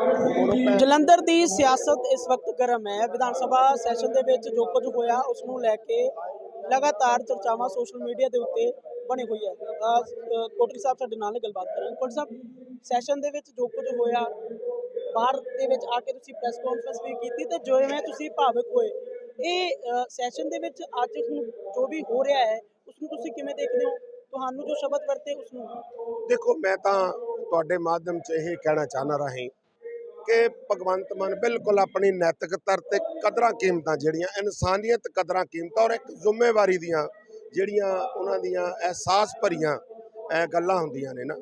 ਜਲੰਧਰ ਦੀ ਸਿਆਸਤ ਇਸ ਵਕਤ ਗਰਮ ਹੈ। ਵਿਧਾਨ ਸਭਾ ਸੈਸ਼ਨ ਦੇ ਵਿੱਚ ਜੋ ਕੁਝ ਹੋਇਆ, ਉਸ ਨੂੰ ਲੈ ਕੇ ਲਗਾਤਾਰ ਚਰਚਾਵਾਂ ਸੋਸ਼ਲ ਮੀਡੀਆ ਦੇ ਉੱਤੇ ਬਣੀ ਹੋਈ ਹੈ। ਕੋਟਰੀ ਸਾਹਿਬ ਸਾਡੇ ਨਾਲ ਗੱਲਬਾਤ ਕਰਾਂਗੇ। ਕੋਟਰੀ ਸਾਹਿਬ, ਸੈਸ਼ਨ ਦੇ ਵਿੱਚ ਜੋ ਕੁਝ ਹੋਇਆ, ਬਾਹਰ ਦੇ ਵਿੱਚ ਆ ਕੇ ਤੁਸੀਂ ਪ੍ਰੈਸ ਕਾਨਫਰੰਸ ਵੀ ਕੀਤੀ ਤੇ ਜਿਵੇਂ ਤੁਸੀਂ ਭਾਵਕ ਹੋਏ, ਇਹ ਸੈਸ਼ਨ ਦੇ ਵਿੱਚ ਅੱਜ ਹੁਣ ਜੋ ਵੀ ਹੋ ਰਿਹਾ ਹੈ, ਉਸ ਨੂੰ ਤੁਸੀਂ ਕਿਵੇਂ ਦੇਖਦੇ ਹੋ? ਤੁਹਾਨੂੰ ਜੋ ਸ਼ਬਦ ਵਰਤੇ, ਉਸ ਨੂੰ ਦੇਖੋ, ਮੈਂ ਤਾਂ ਤੁਹਾਡੇ ਮਾਧਿਅਮ 'ਚ ਇਹ ਕਹਿਣਾ ਚਾਹਨਾ ਰਹੀ ਕਿ ਭਗਵੰਤ ਮਾਨ ਬਿਲਕੁਲ ਆਪਣੀ ਨੈਤਿਕਤਾ ਤੇ ਕਦਰਾਂ ਕੀਮਤਾਂ ਜਿਹੜੀਆਂ, ਇਨਸਾਨੀਅਤ ਕਦਰਾਂ ਕੀਮਤਾਂ ਔਰ ਇੱਕ ਜ਼ਿੰਮੇਵਾਰੀ ਦੀਆਂ ਜਿਹੜੀਆਂ ਉਹਨਾਂ ਦੀਆਂ ਅਹਿਸਾਸ ਭਰੀਆਂ ਗੱਲਾਂ ਹੁੰਦੀਆਂ ਨੇ ਨਾ,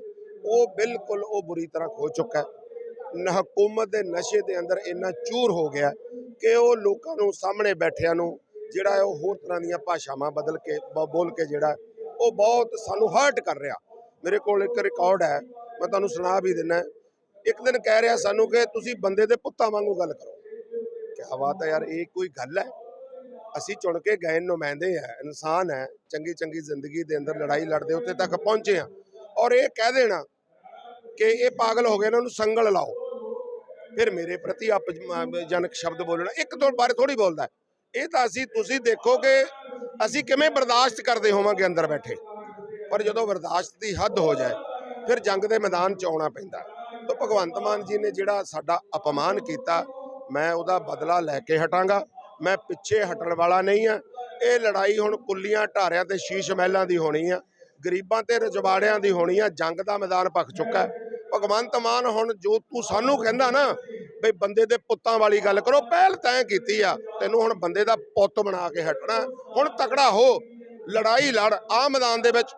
ਉਹ ਬਿਲਕੁਲ ਉਹ ਬੁਰੀ ਤਰ੍ਹਾਂ ਖੋ ਚੁੱਕਾ ਹੈ। ਹਕੂਮਤ ਦੇ ਨਸ਼ੇ ਦੇ ਅੰਦਰ ਇੰਨਾ ਚੂਰ ਹੋ ਗਿਆ ਕਿ ਉਹ ਲੋਕਾਂ ਨੂੰ ਸਾਹਮਣੇ ਬੈਠਿਆਂ ਨੂੰ ਜਿਹੜਾ ਉਹ ਹੋਰ ਤਰ੍ਹਾਂ ਦੀਆਂ ਭਾਸ਼ਾਵਾਂ ਬਦਲ ਕੇ, ਬ- ਬੋਲ ਕੇ ਜਿਹੜਾ ਉਹ ਬਹੁਤ ਸਾਨੂੰ ਹਰਟ ਕਰ ਰਿਹਾ। ਮੇਰੇ ਕੋਲ ਇੱਕ ਰਿਕਾਰਡ ਹੈ, ਮੈਂ ਤੁਹਾਨੂੰ ਸੁਣਾ ਵੀ ਦਿੰਦਾ। ਇੱਕ ਦਿਨ ਕਹਿ ਰਿਹਾ ਸਾਨੂੰ ਕਿ ਤੁਸੀਂ ਬੰਦੇ ਦੇ ਪੁੱਤਾਂ ਵਾਂਗੂ ਗੱਲ ਕਰੋ। ਕਿਆ ਬਾਤ ਹੈ ਯਾਰ, ਇਹ ਕੋਈ ਗੱਲ ਹੈ? ਅਸੀਂ ਚੁਣ ਕੇ ਗਏ, ਨੁਮਾਇੰਦੇ ਆ, ਇਨਸਾਨ ਹੈ ਚੰਗੀ ਚੰਗੀ ਜ਼ਿੰਦਗੀ ਦੇ ਅੰਦਰ ਲੜਾਈ ਲੜਦੇ ਉੱਥੇ ਤੱਕ ਪਹੁੰਚੇ ਆ। ਔਰ ਇਹ ਕਹਿ ਦੇਣਾ ਕਿ ਇਹ ਪਾਗਲ ਹੋ ਗਏ, ਇਹਨਾਂ ਨੂੰ ਸੰਗਲ ਲਾਓ। ਫਿਰ ਮੇਰੇ ਪ੍ਰਤੀ ਆਪਜਨਕ ਸ਼ਬਦ ਬੋਲਣਾ, ਇੱਕ ਦੋ ਬਾਰੇ ਥੋੜੀ ਬੋਲਦਾ ਇਹ ਤਾਂ ਅਸੀਂ, ਤੁਸੀਂ ਦੇਖੋ ਕਿ ਅਸੀਂ ਕਿਵੇਂ ਬਰਦਾਸ਼ਤ ਕਰਦੇ ਹੋਵਾਂਗੇ ਅੰਦਰ ਬੈਠੇ। ਪਰ ਜਦੋਂ ਬਰਦਾਸ਼ਤ ਦੀ ਹੱਦ ਹੋ ਜਾਏ, ਫਿਰ ਜੰਗ ਦੇ ਮੈਦਾਨ 'ਚ ਆਉਣਾ ਪੈਂਦਾ ਤਾਂ ਭਗਵੰਤ ਮਾਨ ਜੀ ਨੇ ਜਿਹੜਾ ਸਾਡਾ ਅਪਮਾਨ ਕੀਤਾ, ਮੈਂ ਉਹਦਾ ਬਦਲਾ ਲੈ ਕੇ ਹਟਾਂਗਾ। ਮੈਂ ਪਿੱਛੇ ਹਟਣ ਵਾਲਾ ਨਹੀਂ ਆ ਇਹ ਲੜਾਈ ਹੁਣ ਕੁੱਲੀਆਂ ਢਾਰਿਆਂ ਤੇ ਸ਼ੀਸ਼ ਮਹਿਲਾਂ ਦੀ ਹੋਣੀ ਆ। ਗਰੀਬਾਂ ਤੇ ਰਜਵਾੜਿਆਂ ਦੀ ਹੋਣੀ ਆ। ਜੰਗ ਦਾ ਮੈਦਾਨ ਪੱਕ ਚੁੱਕਾ ਭਗਵੰਤ ਮਾਨ ਹੁਣ ਜੋ ਤੂੰ ਸਾਨੂੰ ਕਹਿੰਦਾ ਨਾ, ਬਈ ਬੰਦੇ ਦੇ ਪੁੱਤਾਂ ਵਾਲੀ ਗੱਲ ਕਰੋ, ਪਹਿਲ ਤੈਂ ਕੀਤੀ ਆ, ਤੈਨੂੰ ਹੁਣ ਬੰਦੇ ਦਾ ਪੁੱਤ ਬਣਾ ਕੇ ਹਟਣਾ। ਹੁਣ ਤਕੜਾ ਹੋ, ਲੜਾਈ ਲੜ ਆ ਮੈਦਾਨ ਦੇ ਵਿੱਚ।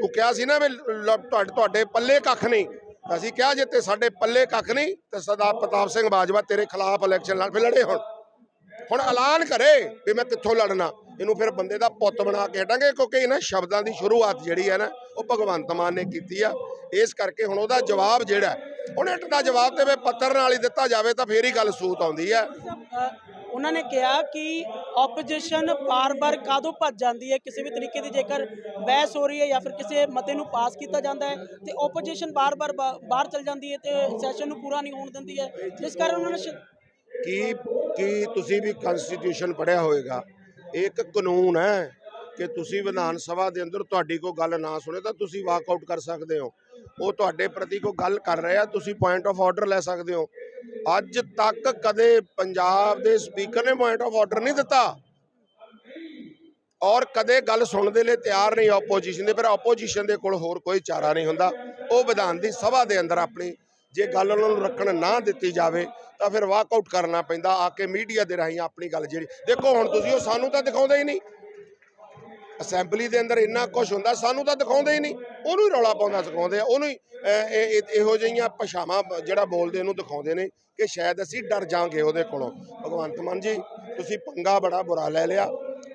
ਤੂੰ ਕਿਹਾ ਸੀ ਨਾ ਵੀ ਤੁਹਾਡੇ ਤੁਹਾਡੇ ਪੱਲੇ ਕੱਖ ਨਹੀਂ। ਅਸੀਂ ਕਿਹਾ ਜੇ ਤੇ ਸਾਡੇ ਪੱਲੇ ਕੱਖ ਨਹੀਂ ਤੇ ਸਰਦਾਰ ਪ੍ਰਤਾਪ ਸਿੰਘ ਬਾਜਵਾ ਤੇਰੇ ਖਿਲਾਫ ਇਲੈਕਸ਼ਨ ਲੜ ਫਿਰ ਲੜੇ ਹੁਣ। ਹੁਣ ਐਲਾਨ ਕਰੇ ਵੀ ਮੈਂ ਕਿੱਥੋਂ ਲੜਨਾ। ਇਹਨੂੰ ਫਿਰ ਬੰਦੇ ਦਾ ਪੁੱਤ ਬਣਾ ਕੇ ਹਟਾਂਗੇ ਕਿਉਂਕਿ ਇਹਨਾਂ ਸ਼ਬਦਾਂ ਦੀ ਸ਼ੁਰੂਆਤ ਜਿਹੜੀ ਹੈ ਨਾ ਉਹ ਭਗਵੰਤ ਮਾਨ ਨੇ ਕੀਤੀ ਆ। ਇਸ ਕਰਕੇ ਹੁਣ ਉਹਦਾ ਜਵਾਬ ਜਿਹੜਾ ਹੈ, ਹੁਣ ਇੱਟ ਦਾ ਜਵਾਬ ਤੇ ਵੀ ਪੱਤਰ ਨਾਲ ਹੀ ਦਿੱਤਾ ਜਾਵੇ ਤਾਂ ਫੇਰ ਹੀ ਗੱਲ ਸੂਤ ਆਉਂਦੀ ਹੈ। ਉਹਨਾਂ ਨੇ ਕਿਹਾ ਕਿ ਆਪੋਜੀਸ਼ਨ ਬਾਰ-ਬਾਰ ਕਾਦੋਂ ਭੱਜ ਜਾਂਦੀ ਹੈ, ਕਿਸੇ ਵੀ ਤਰੀਕੇ ਦੀ ਜੇਕਰ ਬਹਿਸ ਹੋ ਰਹੀ ਹੈ ਜਾਂ ਫਿਰ ਕਿਸੇ ਮਤੇ ਨੂੰ ਪਾਸ ਕੀਤਾ ਜਾਂਦਾ ਹੈ ਤੇ ਆਪੋਜੀਸ਼ਨ ਬਾਰ-ਬਾਰ ਬਾਹਰ ਚਲ ਜਾਂਦੀ ਹੈ ਤੇ ਸੈਸ਼ਨ ਨੂੰ ਪੂਰਾ ਨਹੀਂ ਹੋਣ ਦਿੰਦੀ ਹੈ। ਜਿਸ ਕਾਰਨ ਉਹਨਾਂ ਨੇ ਕੀ ਕੀ ਤੁਸੀਂ ਵੀ ਕਨਸਟੀਟਿਊਸ਼ਨ ਪੜਿਆ ਹੋਵੇਗਾ? ਇਹ ਇੱਕ ਕਾਨੂੰਨ ਹੈ ਕਿ ਤੁਸੀਂ ਵਿਧਾਨ ਸਭਾ ਦੇ ਅੰਦਰ ਤੁਹਾਡੀ ਕੋਈ ਗੱਲ ਨਾ ਸੁਣੇ ਤਾਂ ਤੁਸੀਂ ਵਾਕ ਆਊਟ ਕਰ ਸਕਦੇ ਹੋ। ਉਹ ਤੁਹਾਡੇ ਪ੍ਰਤੀ ਕੋਈ ਗੱਲ ਕਰ ਰਿਹਾ, ਤੁਸੀਂ ਪੁਆਇੰਟ ਆਫ ਆਰਡਰ ਲੈ ਸਕਦੇ ਹੋ। ਅੱਜ ਤੱਕ ਕਦੇ ਪੰਜਾਬ ਦੇ ਸਪੀਕਰ ਨੇ ਪੁਆਇੰਟ ਆਫ ਆਰਡਰ ਨਹੀਂ ਦਿੱਤਾ। ਔਰ ਕਦੇ ਗੱਲ ਸੁਣਨ ਦੇ ਲਈ ਤਿਆਰ ਨਹੀਂ ਆਪੋਜੀਸ਼ਨ ਦੇ ਪਰ ਆਪੋਜੀਸ਼ਨ ਦੇ ਕੋਲ ਹੋਰ ਕੋਈ ਚਾਰਾ ਨਹੀਂ ਹੁੰਦਾ। ਉਹ ਵਿਧਾਨ ਦੀ ਸਭਾ ਦੇ ਅੰਦਰ ਆਪਣੀ ਜੇ ਗੱਲ ਉਹਨਾਂ ਨੂੰ ਰੱਖਣ ਨਾ ਦਿੱਤੀ ਜਾਵੇ, ਤਾਂ ਫਿਰ ਵਾਕ ਆਊਟ ਕਰਨਾ ਪੈਂਦਾ, ਆ ਕੇ ਮੀਡੀਆ ਦੇ ਰਾਹੀਂ ਆਪਣੀ ਗੱਲ ਜਿਹੜੀ। ਦੇਖੋ ਹੁਣ ਤੁਸੀਂ, ਉਹ ਸਾਨੂੰ ਤਾਂ ਦਿਖਾਉਂਦੇ ਹੀ ਨਹੀਂ। ਅਸੈਂਬਲੀ ਦੇ ਅੰਦਰ ਇੰਨਾ ਕੁਝ ਹੁੰਦਾ, ਸਾਨੂੰ ਤਾਂ ਦਿਖਾਉਂਦੇ ਹੀ ਨਹੀਂ। ਉਹਨੂੰ ਹੀ ਰੌਲਾ ਪਾਉਂਦਾ ਸਿਖਾਉਂਦੇ ਆ, ਉਹਨੂੰ ਹੀ ਇਹੋ ਜਿਹੀਆਂ ਭਾਸ਼ਾਵਾਂ ਜਿਹੜਾ ਬੋਲਦੇ ਉਹਨੂੰ ਦਿਖਾਉਂਦੇ ਨੇ ਕਿ ਸ਼ਾਇਦ ਅਸੀਂ ਡਰ ਜਾਾਂਗੇ ਉਹਦੇ ਕੋਲੋਂ। ਭਗਵੰਤ ਮਾਨ ਜੀ, ਤੁਸੀਂ ਪੰਗਾ ਬੜਾ ਬੁਰਾ ਲੈ ਲਿਆ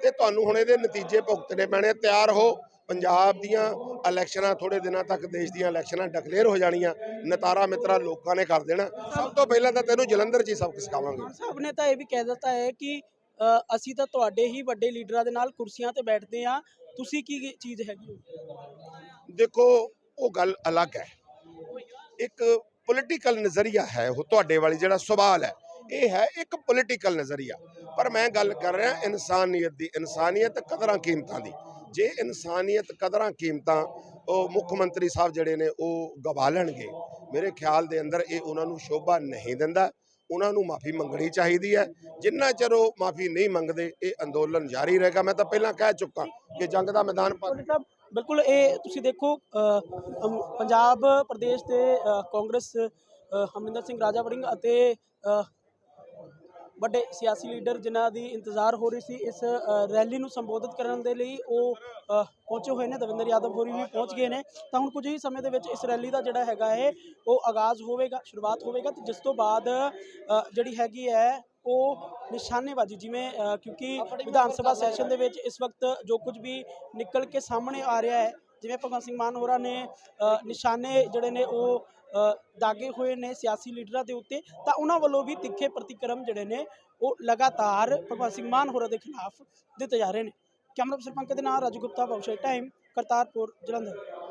ਤੇ ਤੁਹਾਨੂੰ ਹੁਣ ਇਹਦੇ ਨਤੀਜੇ ਭੁਗਤਣੇ ਪੈਣੇ ਤਿਆਰ ਹੋ, ਪੰਜਾਬ ਦੀਆਂ ਇਲੈਕਸ਼ਨਾਂ ਥੋੜੇ ਦਿਨਾਂ ਤੱਕ ਦੇਸ਼ ਦੀਆਂ ਇਲੈਕਸ਼ਨਾਂ ਡਿਕਲੇਅਰ ਹੋ ਜਾਣੀਆਂ, ਨਤਾਰਾ ਮਿੱਤਰਾ ਲੋਕਾਂ ਨੇ ਕਰ ਦੇਣਾ। ਸਭ ਤੋਂ ਪਹਿਲਾਂ ਤਾਂ ਤੈਨੂੰ ਜਲੰਧਰ 'ਚ ਹੀ ਸਭ ਸਿਖਾਵਾਂਗੇ। ਸਭ ਨੇ ਤਾਂ ਇਹ ਵੀ ਕਹਿ ਦਿੱਤਾ ਹੈ ਕਿ ਅਸੀਂ ਤਾਂ ਤੁਹਾਡੇ ਹੀ ਵੱਡੇ ਲੀਡਰਾਂ ਦੇ ਨਾਲ ਕੁਰਸੀਆਂ ਤੇ ਬੈਠਦੇ ਆ ਤੁਸੀਂ ਕੀ ਚੀਜ਼ ਹੈਗੀ ਹੋ? ਦੇਖੋ, ਉਹ ਗੱਲ ਅਲੱਗ ਹੈ। ਇੱਕ ਪੋਲੀਟੀਕਲ ਨਜ਼ਰੀਆ ਹੈ ਉਹ ਤੁਹਾਡੇ ਵਾਲੀ ਜਿਹੜਾ ਸਵਾਲ ਹੈ। ਇਹ ਹੈ ਇੱਕ ਪੋਲੀਟੀਕਲ ਨਜ਼ਰੀਆ। ਪਰ ਮੈਂ ਗੱਲ ਕਰ ਰਿਹਾ ਇਨਸਾਨੀਅਤ ਦੀ। ਇਨਸਾਨੀਅਤ ਕਦਰਾਂ ਕੀਮਤਾਂ ਦੀ? ਜੇ ਇਨਸਾਨੀਅਤ ਕਦਰਾਂ ਕੀਮਤਾਂ ਉਹ ਮੁੱਖ ਮੰਤਰੀ ਸਾਹਿਬ ਜਿਹੜੇ ਨੇ ਉਹ ਗਵਾ ਲੈਣਗੇ, ਮੇਰੇ ਖਿਆਲ ਦੇ ਅੰਦਰ ਇਹ ਉਹਨਾਂ ਨੂੰ ਸ਼ੋਭਾ ਨਹੀਂ ਦਿੰਦਾ। ਉਹਨਾਂ ਨੂੰ ਮਾਫੀ ਮੰਗਣੀ ਚਾਹੀਦੀ ਹੈ। ਜਿੰਨਾ ਚਿਰ ਉਹ ਮਾਫੀ ਨਹੀਂ ਮੰਗਦੇ ਇਹ ਅੰਦੋਲਨ ਜਾਰੀ ਰਹੇਗਾ। ਮੈਂ ਤਾਂ ਪਹਿਲਾਂ ਕਹਿ ਚੁੱਕਾ ਕਿ ਜੰਗ ਦਾ ਮੈਦਾਨ ਪਰ ਸਾਹਿਬ ਬਿਲਕੁਲ ਇਹ ਤੁਸੀਂ ਦੇਖੋ ਅ, ਪੰਜਾਬ ਪ੍ਰਦੇਸ਼ ਦੇ ਕਾਂਗਰਸ ਅ, ਸਿੰਘ ਰਾਜਾ ਵੜਿੰਗ ਅਤੇ ਅ, ਵੱਡੇ ਸਿਆਸੀ ਲੀਡਰ ਜਿਨ੍ਹਾਂ ਦੀ ਇੰਤਜ਼ਾਰ ਹੋ ਰਹੀ ਸੀ ਇਸ ਰੈਲੀ ਨੂੰ ਸੰਬੋਧਿਤ ਕਰਨ ਦੇ ਲਈ ਉਹ ਪਹੁੰਚੇ ਹੋਏ ਨੇ। ਦਵਿੰਦਰ ਯਾਦਵ ਹੋਰੀ ਵੀ ਪਹੁੰਚ ਗਏ ਨੇ। ਤਾਂ ਹੁਣ ਕੁਝ ਹੀ ਸਮੇਂ ਦੇ ਵਿੱਚ ਇਸ ਰੈਲੀ ਦਾ ਜਿਹੜਾ ਹੈਗਾ ਹੈ ਉਹ ਆਗਾਜ਼ ਹੋਵੇਗਾ, ਸ਼ੁਰੂਆਤ ਹੋਵੇਗਾ ਤੇ ਜਿਸ ਤੋਂ ਬਾਅਦ ਜਿਹੜੀ ਹੈਗੀ ਹੈ ਉਹ ਨਿਸ਼ਾਨੇਬਾਜ਼ੀ ਜਿਵੇਂ ਕਿਉਂਕਿ ਵਿਧਾਨ ਸਭਾ ਸੈਸ਼ਨ ਦੇ ਵਿੱਚ ਇਸ ਵਕਤ ਜੋ ਕੁਝ ਵੀ ਨਿਕਲ ਕੇ ਸਾਹਮਣੇ ਆ ਰਿਹਾ ਹੈ, ਜਿਵੇਂ ਭਗਵੰਤ ਸਿੰਘ ਮਾਨ ਹੋਰਾਂ ਨੇ ਨਿਸ਼ਾਨੇ ਜਿਹੜੇ ਨੇ ਉਹ ਦਾਗੇ ਹੋਏ ਨੇ ਸਿਆਸੀ ਲੀਡਰਾਂ ਦੇ ਉੱਤੇ, ਤਾਂ ਉਹਨਾਂ ਵੱਲੋਂ ਵੀ ਤਿੱਖੇ ਪ੍ਰਤੀਕਰਮ ਜਿਹੜੇ ਨੇ, ਉਹ ਲਗਾਤਾਰ ਭਗਵੰਤ ਸਿੰਘ ਮਾਨ ਹੋਰਾਂ ਦੇ ਖਿਲਾਫ ਦਿੱਤੇ ਜਾ ਰਹੇ ਨੇ। ਕੈਮਰਾ ਪਰਸਨ ਪੰਕਜ ਦੇ ਨਾਲ ਰਾਜੂ ਗੁਪਤਾ ਭਵਸ਼ੇ ਟਾਈਮ, ਕਰਤਾਰਪੁਰ, ਜਲੰਧਰ।